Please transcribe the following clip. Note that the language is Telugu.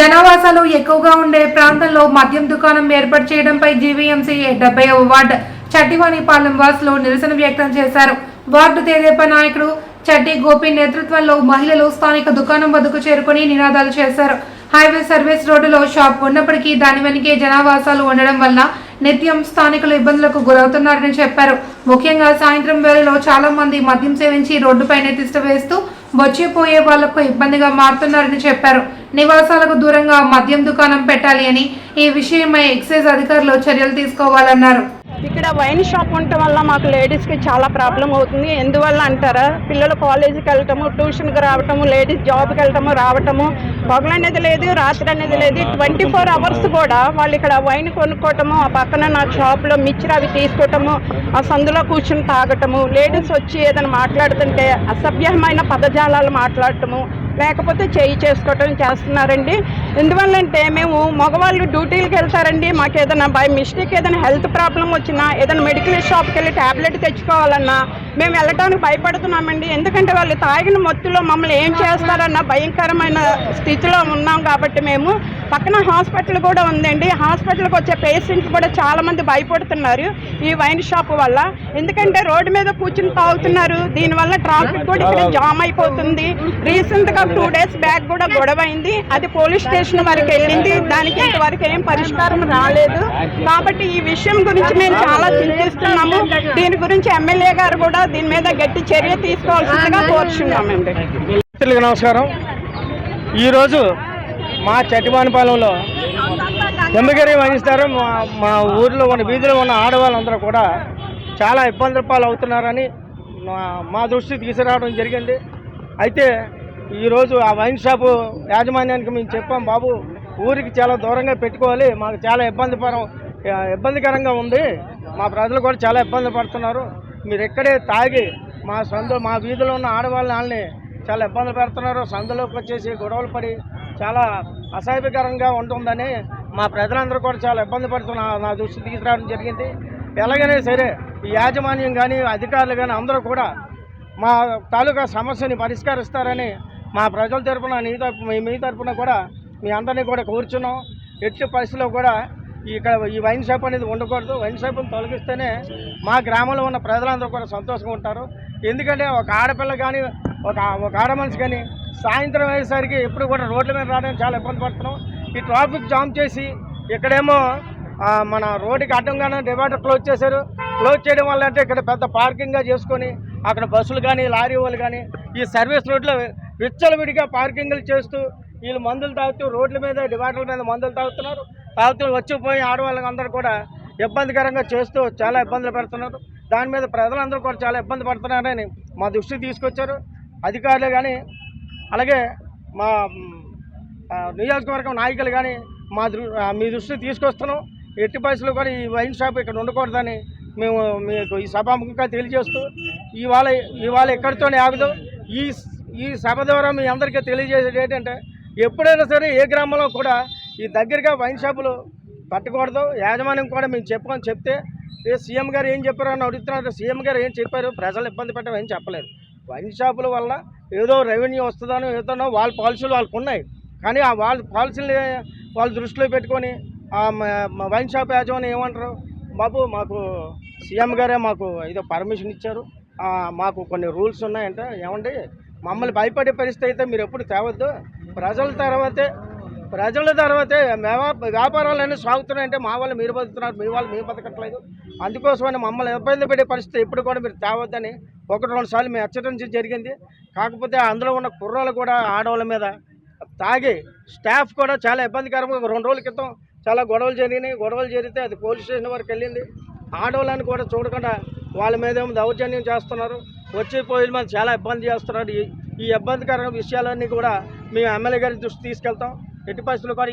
జనావాసాలు ఎక్కువగా ఉండే ప్రాంతంలో మద్యం దుకాణం ఏర్పాటు చేయడంపై జీవీఎంసీ డెబ్బై వార్డు చట్టివాణిపాలెం వాసులు నిరసన వ్యక్తం చేశారు. వార్డు తెదేపా నాయకుడు చట్టి గోపి నేతృత్వంలో మహిళలు స్థానిక దుకాణం వద్దకు చేరుకుని నినాదాలు చేశారు. హైవే సర్వీస్ రోడ్డులో షాప్ ఉన్నప్పటికీ దాని వెనుకే జనావాసాలు ఉండడం వల్ల నిత్యం స్థానికులు ఇబ్బందులకు గురవుతున్నారని చెప్పారు. ముఖ్యంగా సాయంత్రం వేళలో చాలా మంది మద్యం సేవించి రోడ్డుపైనే తిష్టవేస్తూ వచ్చిపోయే వాళ్ళకు ఇబ్బందిగా మారుతున్నారని చెప్పారు. నివాసాలకు దూరంగా మద్యం దుకాణం పెట్టాలి అని ఈ విషయమై ఎక్సైజ్ అధికారులు చర్యలు తీసుకోవాలన్నారు. ఇక్కడ వైన్ షాప్ ఉండటం వల్ల మాకు లేడీస్కి చాలా ప్రాబ్లం అవుతుంది. ఎందువల్ల అంటారా? పిల్లలు కాలేజీకి వెళ్ళటము ట్యూషన్కి రావటము లేడీస్ జాబ్కి వెళ్ళటము రావటము పగలు అనేది లేదు రాత్రి అనేది లేదు. ట్వంటీ ఫోర్ అవర్స్ కూడా వాళ్ళు ఇక్కడ వైన్ కొనుక్కోవటము ఆ పక్కన నా షాప్లో మిక్చర్ అవి తీసుకోవటము ఆ సందులో కూర్చుని తాగటము లేడీస్ వచ్చి ఏదైనా మాట్లాడుతుంటే అసభ్యమైన పదజాలాలు మాట్లాడటము లేకపోతే చేయి చేసుకోవటం చేస్తున్నారండి. ఎందువల్లంటే మేము మగవాళ్ళు డ్యూటీలకు వెళ్తారండి. మాకు ఏదైనా బై మిస్టేక్ ఏదైనా హెల్త్ ప్రాబ్లం వచ్చినా ఏదైనా మెడికల్ షాప్కి వెళ్ళి ట్యాబ్లెట్ తెచ్చుకోవాలన్నా మేము వెళ్ళటానికి భయపడుతున్నామండి. ఎందుకంటే వాళ్ళు తాగిన మత్తులో మమ్మల్ని ఏం చేస్తారన్న భయంకరమైన స్థితిలో ఉన్నాం కాబట్టి మేము. పక్కన హాస్పిటల్ కూడా ఉందండి. హాస్పిటల్కి వచ్చే పేషెంట్స్ కూడా చాలా మంది భయపడుతున్నారు ఈ వైన్ షాప్ వల్ల. ఎందుకంటే రోడ్డు మీద కూర్చుని తాగుతున్నారు. దీనివల్ల ట్రాఫిక్ కూడా ఇక్కడ జామ్ అయిపోతుంది. రీసెంట్గా టూ డేస్ బ్యాక్ కూడా గొడవ అయింది అది పోలీస్ స్టేషన్ వరకు వెళ్ళింది. దానికి ఇంతవరకు ఏం పరిష్కారం రాలేదు. కాబట్టి ఈ విషయం గురించి మేము చాలా చింతిస్తున్నాము. దీని గురించి ఎమ్మెల్యే గారు కూడా దీని మీద గట్టి చర్య తీసుకోవాల్సిందిగా కోరుచున్నామండి మిత్రులకు నమస్కారం. ఈరోజు మా చట్టివానిపాలెంలో ఎమ్మగిరి వహిస్తారు. మా మా ఊర్లో ఉన్న వీధిలో ఉన్న ఆడవాళ్ళందరూ కూడా చాలా ఇబ్బందుల పాలు అవుతున్నారని మా- మా దృష్టికి తీసుకురావడం జరిగింది. అయితే ఈరోజు ఆ వైన్ షాపు యాజమాన్యానికి మేము చెప్పాం బాబు ఊరికి చాలా దూరంగా పెట్టుకోవాలి. మాకు చాలా ఇబ్బంది పరం ఇబ్బందికరంగా ఉంది. మా ప్రజలు కూడా చాలా ఇబ్బంది పడుతున్నారు. మీరు ఎక్కడే తాగి మా సందు మా వీధిలో ఉన్న ఆడవాళ్ళని చాలా ఇబ్బందులు పెడుతున్నారు. సందులోకి వచ్చేసి గొడవలు పడి చాలా అసహ్యకరంగా ఉంటుందని మా ప్రజలందరూ కూడా చాలా ఇబ్బంది పడుతున్నా నా దృష్టి తీసుకురావడం జరిగింది. ఎలాగైనా సరే ఈ యాజమాన్యం కానీ అధికారులు కానీ అందరూ కూడా మా తాలూకా సమస్యని పరిష్కరిస్తారని మా ప్రజల తరపున నీ తరపు మీ- మీ తరపున కూడా మీ అందరినీ కూడా కోరుచున్నాం. ఎట్టి పరిస్థితిలో కూడా ఇక్కడ ఈ వైన్ షాప్ అనేది ఉండకూడదు. వైన్ షాప్ని తొలగిస్తేనే మా గ్రామంలో ఉన్న ప్రజలందరూ కూడా సంతోషంగా ఉంటారు. ఎందుకంటే ఒక ఆడపిల్ల కానీ ఒక ఒక ఆడ మనిషి కానీ సాయంత్రం అయ్యేసరికి ఎప్పుడు కూడా రోడ్ల మీద రావడానికి చాలా ఇబ్బంది పడుతున్నాం. ఈ ట్రాఫిక్ జామ్ చేసి ఇక్కడేమో మన రోడ్డుకి అడ్డంగానే డివైడర్ క్లోజ్ చేశారు. క్లోజ్ చేయడం వల్ల అంటే ఇక్కడ పెద్ద పార్కింగ్గా చేసుకొని అక్కడ బస్సులు కానీ లారీ వాళ్ళు కానీ ఈ సర్వీస్ రోడ్లో విచ్చలవిడిగా పార్కింగ్లు చేస్తూ వీళ్ళు మందులు తాగుతూ రోడ్ల మీద డివైడర్ల మీద మందులు తాగుతున్నారు. తాగుతూ వచ్చిపోయి ఆడవాళ్ళకి అందరూ కూడా ఇబ్బందికరంగా చేస్తూ చాలా ఇబ్బందులు పెడుతున్నారు. దాని మీద ప్రజలందరూ కూడా చాలా ఇబ్బంది పడుతున్నారని మా దృష్టికి తీసుకొచ్చారు. అధికారులు కానీ అలాగే మా నియోజకవర్గం నాయకులు కానీ మా దృ మీ దృష్టికి తీసుకొస్తున్నాం. ఎట్టి పైసలు కూడా ఈ వైన్ షాప్ ఇక్కడ ఉండకూడదని మేము మీకు ఈ సభాముఖంగా తెలియజేస్తూ ఇవాళ ఇవాళ ఎక్కడితోనే ఆగదు. ఈ ఈ సభ ద్వారా మీ అందరికీ తెలియజేసేది ఏంటంటే ఎప్పుడైనా సరే ఏ గ్రామంలో కూడా ఈ దగ్గరగా వైన్ షాపులు పట్టకూడదు. యాజమాన్యం కూడా మేము చెప్పమని చెప్తే సీఎం గారు ఏం చెప్పారు అని అడుగుతున్నారు. సీఎం గారు ఏం చెప్పారు? ప్రజలు ఇబ్బంది పెట్టడం ఏం చెప్పలేదు. వైన్ షాపుల వల్ల ఏదో రెవెన్యూ వస్తుందనో ఏదోనో వాళ్ళ పాలసీలు వాళ్ళకు ఉన్నాయి. కానీ ఆ వాళ్ళ పాలసీలు వాళ్ళు దృష్టిలో పెట్టుకొని ఆ వైన్ షాప్ యాజమాన్యం ఏమంటారు? బాబు మాకు సీఎం గారే మాకు ఏదో పర్మిషన్ ఇచ్చారు. మాకు కొన్ని రూల్స్ ఉన్నాయంటే. ఏమండి? మమ్మల్ని భయపడే పరిస్థితి అయితే మీరు ఎప్పుడు తేవద్దు. ప్రజల తర్వాతే ప్రజల తర్వాత వ్యాపారాలన్నీ సాగుతున్నాయంటే మా వాళ్ళు మీరు బతుకుతున్నారు మీ వాళ్ళు మేము బతకట్లేదు. అందుకోసమని మమ్మల్ని ఇబ్బంది పెట్టే పరిస్థితి ఎప్పుడు కూడా మీరు తేవద్దని ఒకటి రెండు సార్లు మేము హెచ్చరించడం జరిగింది. కాకపోతే అందులో ఉన్న కుర్రాలు కూడా ఆడవాళ్ళ మీద తాగి స్టాఫ్ కూడా చాలా ఇబ్బందికరంగా రెండు రోజుల క్రితం చాలా గొడవలు జరిగినాయి. గొడవలు జరిగితే అది పోలీస్ స్టేషన్ వరకు వెళ్ళింది. ఆడవాళ్ళని కూడా చూడకుండా వాళ్ళ మీద ఏమో దౌర్జన్యం చేస్తున్నారు. వచ్చి పోయిన మీద చాలా ఇబ్బంది చేస్తున్నారు. ఈ ఈ ఇబ్బందికర విషయాలన్నీ కూడా మేము ఎమ్మెల్యే గారి దృష్టి తీసుకెళ్తాం. ఎట్టి పరిస్థితుల్లో కూడా